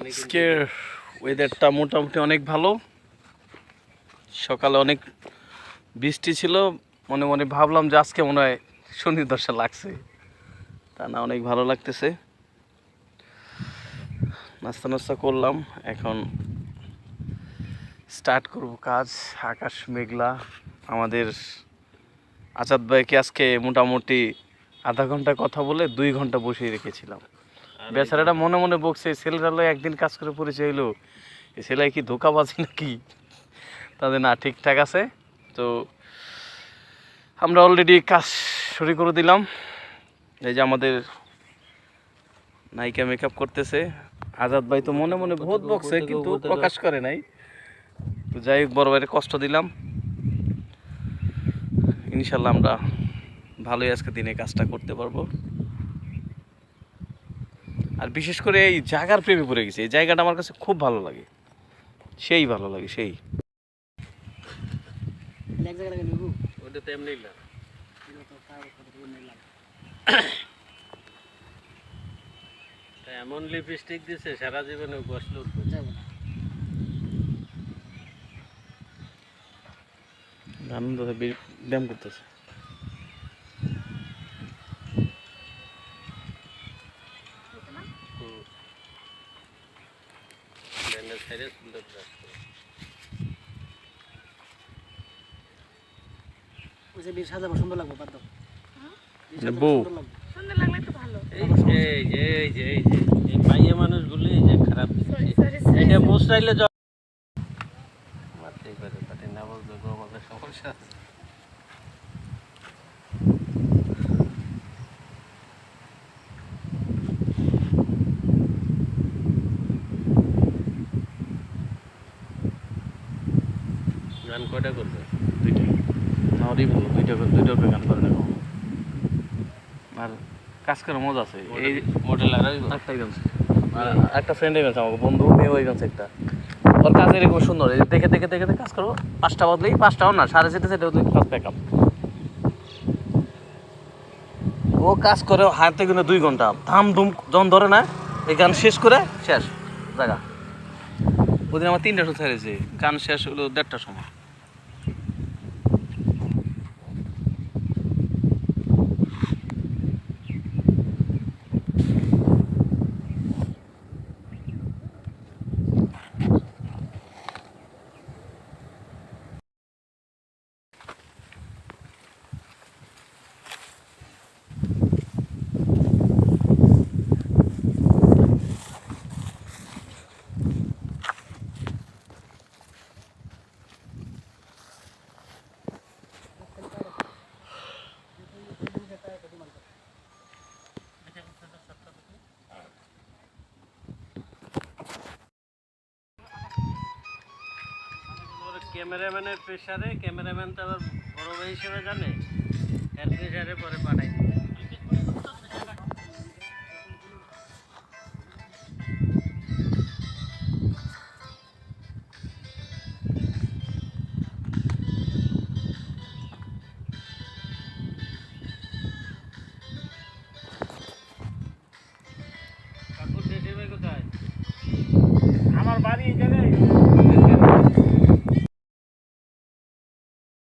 আজকের ওয়েদারটা মোটামুটি অনেক ভালো। সকালে অনেক বৃষ্টি ছিল, মনে মনে ভাবলাম যে আজকে মনে হয় শনি দশা লাগছে। তা না, অনেক ভালো লাগতেছে। নাস্তা নাস্তা করলাম, এখন স্টার্ট করব কাজ, আকাশ মেঘলা। আমাদের আজাদ ভাইকে আজকে মোটামুটি আধা ঘণ্টা কথা বলে দুই ঘণ্টা বসিয়ে রেখেছিলাম। বেচারাটা মনে মনে বকছে ছেলেরা একদিন কাজ করে পরিচয় হইল। ছেলে কি ধোকাবাজি নাকি? তাদের না ঠিকঠাক আছে। তো আমরা অলরেডি কাজ শুরু করে দিলাম। এই যে আমাদের নায়িকা মেকআপ করতেছে। আজাদ ভাই তো মনে মনে বহুত বকছে কিন্তু প্রকাশ করে নাই। তো যাই হোক বড় ভাইয়ের কষ্ট দিলাম। ইনশাল্লাহ আমরা ভালোই আজকে দিনে কাজটা করতে পারব। আর বিশেষ করে এই জায়গার প্রেমে পড়ে গেছে এই জায়গাটা আমার কাছে খুব ভালো লাগে। সেই ভালো লাগে সেই। এমনি লিপস্টিক দিছে সারা জীবনে বসলে উঠবে আনন্দ ব্যায়াম করতেছে। সাইডে সুন্দর ব্রাশ করে। ওই যে বীর সাজাবো সুন্দর লাগবে বাদ দাও বীর মানে সাজাবো বউ। সুন্দর লাগলে তো ভালো এই যে এই যে এই যে এই যে মানুষগুলি যে খারাপ এটা মোস্টাইলে মারতেই পারে তাতে না বলতে তো আমাদের সমস্যা গান কয়টা করবে? দুইটা। না ওরই ভালো দুইটা করে দুইটা করে গান করে দেখো আর কাজ করে মজা আছে। এই মডেল আর একটাই গান একটা ফ্রেন্ড গেছে আমাকে বন্ধু মেয়ে ওই গেছে একটা। ওর কাজ এরকম সুন্দর এই দেখে দেখে দেখে দেখে কাজ করো পাঁচটা বদলেই পাঁচটাও না সাড়ে চারটে চারটে বদলে কাজ প্যাক ও কাজ করে হাতে কিন্তু দুই ঘণ্টা। ধাম ধুম যখন ধরে না এই গান শেষ করে শেষ জায়গা। ওদিন আমার তিনটা শো ছেড়েছে গান শেষ হলো দেড়টার সময়। ক্যামেরাম্যানের প্রেশারে ক্যামেরাম্যান তো আবার বড় ভাই হিসেবে জানে। এর প্রেশারে পরে পাঠাই। আমার বাড়ি এখানে।